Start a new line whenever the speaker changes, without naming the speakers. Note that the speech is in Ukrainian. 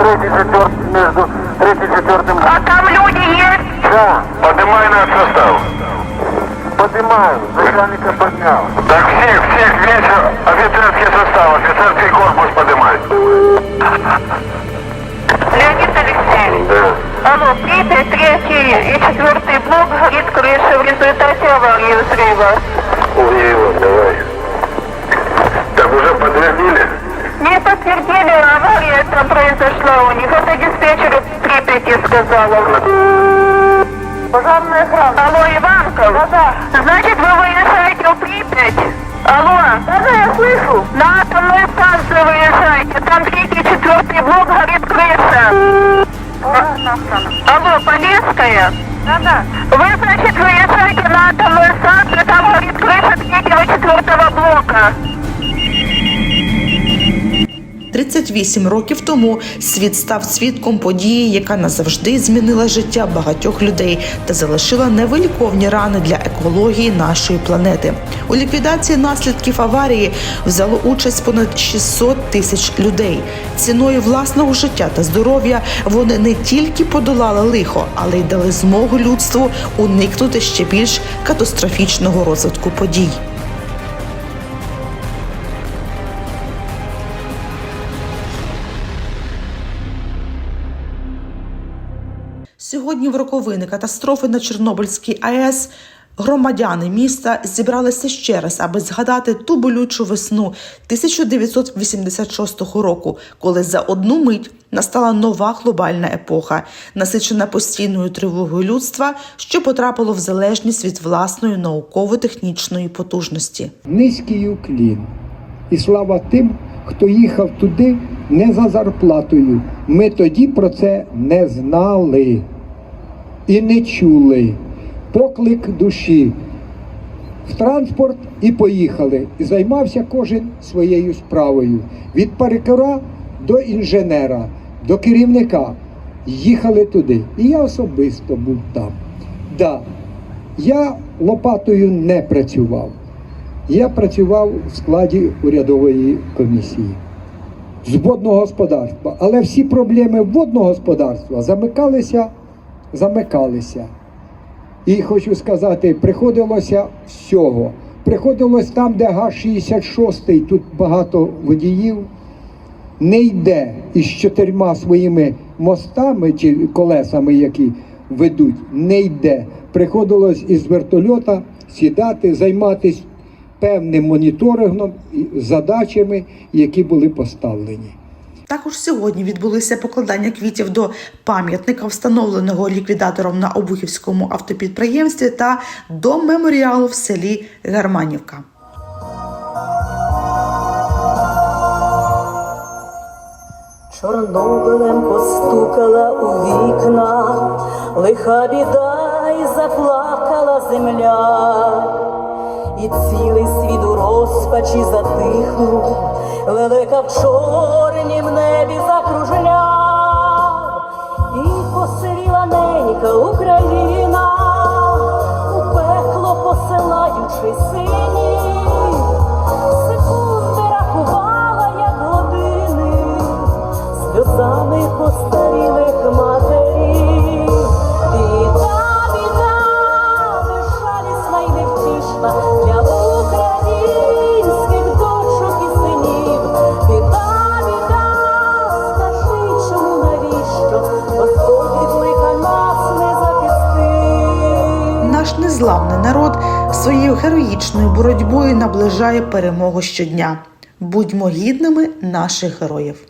третий, четвертый, между третий и четвертым.
А там люди есть?
Да. Поднимай наш состав.
Поднимаю, начальника поднял.
Так всех, всех весь офицерский состав, офицерский корпус поднимай.
Леонид Алексеевич.
Да.
Алло, третий, третий и четвертый блок горит крыша в результате аварии взрыва.
Ой,
произошла у них. Это диспетчер Припяти сказала. Пожарная охрана. Алло, Иванков? Да, да. Значит, вы выезжаете в Припять? Алло? Да, да, я слышу. На атомную станцию выезжаете. Там третий, четвертый блок горит крыша. Алло, Полесская? Да, да. Вы, значит, выезжаете на атомную станцию, там горит крыша третьего, четвертого блока.
38 років тому світ став свідком події, яка назавжди змінила життя багатьох людей та залишила невиліковні рани для екології нашої планети. У ліквідації наслідків аварії взяло участь понад 600 тисяч людей. Ціною власного життя та здоров'я вони не тільки подолали лихо, але й дали змогу людству уникнути ще більш катастрофічного розвитку подій. Сьогодні в роковини катастрофи на Чорнобильській АЕС громадяни міста зібралися ще раз, аби згадати ту болючу весну 1986 року, коли за одну мить настала нова глобальна епоха, насичена постійною тривогою людства, що потрапило в залежність від власної науково-технічної потужності.
Низький уклін. І слава тим, хто їхав туди не за зарплатою. Ми тоді про це не знали і не чули. Поклик душі в транспорт і поїхали. І займався кожен своєю справою. Від парикара до інженера, до керівника. Їхали туди. І я особисто був там. Да, я лопатою не працював. Я працював в складі урядової комісії з водного господарства. Але всі проблеми водного господарства замикалися, замикалися. І хочу сказати, приходилося всього. Приходилось там, де ГАЗ-66, тут багато водіїв, не йде із чотирма своїми мостами чи колесами, які ведуть, не йде. Приходилось із вертольота сідати, займатися певним моніторингом, і задачами, які були поставлені.
Також сьогодні відбулися покладання квітів до пам'ятника, встановленого ліквідатором на Обухівському автопідприємстві, та до меморіалу в селі Гарманівка.
Чорнобилем постукала у вікна, лиха біда і заплакала земля, і цілий світ у розпачі затихнув, лелека в чорнім небі закружляв, і посивіла ненька Україна, у пекло посилаючи синів, секунди рахувала, як години. Сльозами постарілих матерів. Біда,
Наш незламний народ своєю героїчною боротьбою наближає перемогу щодня. Будьмо гідними наших героїв.